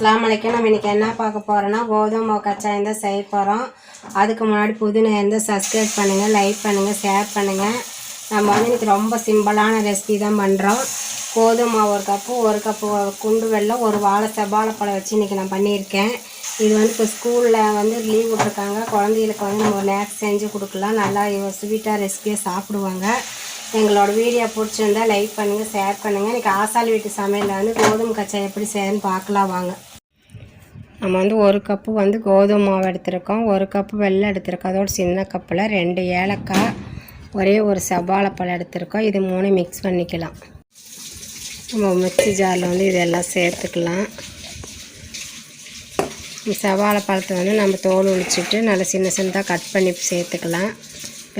அஸ்லாம் வலைக்கும் நம்ம இன்றைக்கி என்ன பார்க்க போகிறோன்னா கோதுமை மாவு கச்சாயம் தான் செய்ய போகிறோம் அதுக்கு முன்னாடி புதினா இருந்தால் சப்ஸ்கிரைப் பண்ணுங்கள் லைக் பண்ணுங்கள் ஷேர் பண்ணுங்கள் நம்ம வந்து இன்றைக்கி ரொம்ப சிம்பிளான ரெசிபி தான் பண்ணுறோம் கோதுமை மாவு ஒரு கப்பு ஒரு கப்பு குண்டு வெள்ளம் ஒரு வாழை செவ்வாழைப்பழம் வச்சு இன்றைக்கி நான் பண்ணியிருக்கேன். இது வந்து இப்போ ஸ்கூலில் வந்து லீவ் விட்ருக்காங்க குழந்தைகளுக்கு வந்து நம்ம ஸ்நாக்ஸ் செஞ்சு கொடுக்கலாம். நல்லா ஸ்வீட்டாக ரெசிபியாக சாப்பிடுவாங்க. எங்களோட வீடியோ பிடிச்சிருந்தா லைக் பண்ணுங்கள் ஷேர் பண்ணுங்கள் இன்றைக்கி ஆசாலி வீட்டு சமையலில் வந்து கோதுமை கச்சா எப்படி செய்யணும்னு பார்க்கலாம் வாங்க. நம்ம வந்து ஒரு கப்பு வந்து கோதுமை மாவு எடுத்திருக்கோம். ஒரு கப்பு வெள்ளம் எடுத்திருக்கோம். அதோட சின்ன கப்பில் ரெண்டு ஏலக்காய் ஒரே ஒரு செவ்வாழைப்பழம் எடுத்திருக்கோம். இது மூணு மிக்ஸ் பண்ணிக்கலாம். நம்ம மிக்சி ஜாரில் வந்து இதெல்லாம் சேர்த்துக்கலாம். இந்த செவ்வாழை பழத்தை வந்து நம்ம தோல் உளிச்சிட்டு நல்லா சின்ன சின்னதாக கட் பண்ணி சேர்த்துக்கலாம்.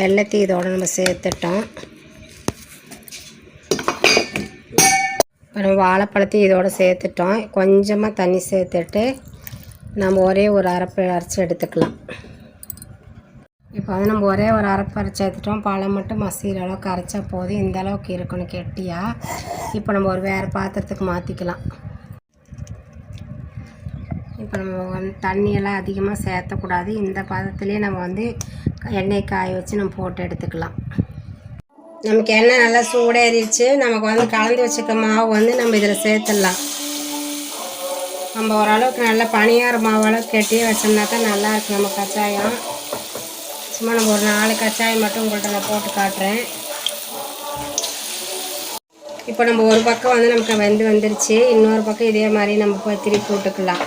வெள்ளத்தையும் இதோட நம்ம சேர்த்துட்டோம். அப்புறம் நம்ம வாழைப்பழத்தையும் இதோடு சேர்த்துட்டோம். கொஞ்சமாக தண்ணி சேர்த்துட்டு நம்ம ஒரே ஒரு அரைப்பு அரைச்சி எடுத்துக்கலாம். இப்போ வந்து நம்ம ஒரே ஒரு அரைப்பு அரைச்சி எடுத்துட்டோம். பழம் மட்டும் மசிகிற அளவுக்கு அரைச்சா போதும். இந்த அளவுக்கு இருக்கணும் கெட்டியாக இப்போ நம்ம ஒரு வேறு பாத்திரத்துக்கு மாற்றிக்கலாம் இப்போ நம்ம வந்து தண்ணியெல்லாம் அதிகமாக சேர்த்தக்கூடாது. இந்த பதத்துலேயே நம்ம வந்து எண்ணெய் காய வச்சு நம்ம போட்டு எடுத்துக்கலாம். நமக்கு எண்ணெய் நல்லா சூடேறிடுச்சு. நமக்கு வந்து கலந்து வச்சுக்க மாவு வந்து நம்ம இதில் சேர்த்துடலாம். நம்ம ஓரளவுக்கு நல்லா பனியார மாவளவு அளவுக்கு கெட்டியே வச்சோம்னா தான் நல்லா இருக்கும் நம்ம கச்சாயம் சும்மா நம்ம ஒரு நாலு கச்சாயம் மட்டும் உங்கள்கிட்ட நான் போட்டு காட்டுறேன். இப்போ நம்ம ஒரு பக்கம் வந்து நமக்கு வெந்து வந்துருச்சு. இன்னொரு பக்கம் இதே மாதிரி நம்ம போய் திருப்பி விட்டுக்கலாம்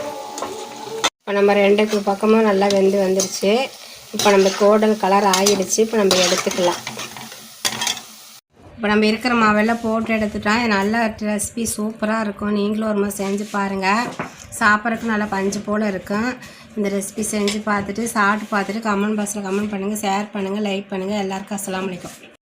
இப்போ நம்ம ரெண்டு பக்கமும் நல்லா வெந்து வந்துருச்சு. இப்போ நம்ம கோடல் கலர் ஆகிடுச்சு இப்போ நம்ம எடுத்துக்கலாம். இப்போ நம்ம இருக்கிற மாவெல்லாம் போட்டு எடுத்துட்டா நல்ல ரெசிபி சூப்பராக இருக்கும். நீங்களும் ஒரு மாதிரி செஞ்சு பாருங்கள் சாப்பிட்றதுக்கு நல்லா பஞ்சு போல் இருக்கும் இந்த ரெசிபி செஞ்சு பார்த்துட்டு சாப்பிட்டு பார்த்துட்டு கமெண்ட் பாக்ஸில் கமெண்ட் பண்ணுங்கள் ஷேர் பண்ணுங்கள் லைக் பண்ணுங்கள் எல்லாருக்கும் அஸ்லாம் அலைக்கும்.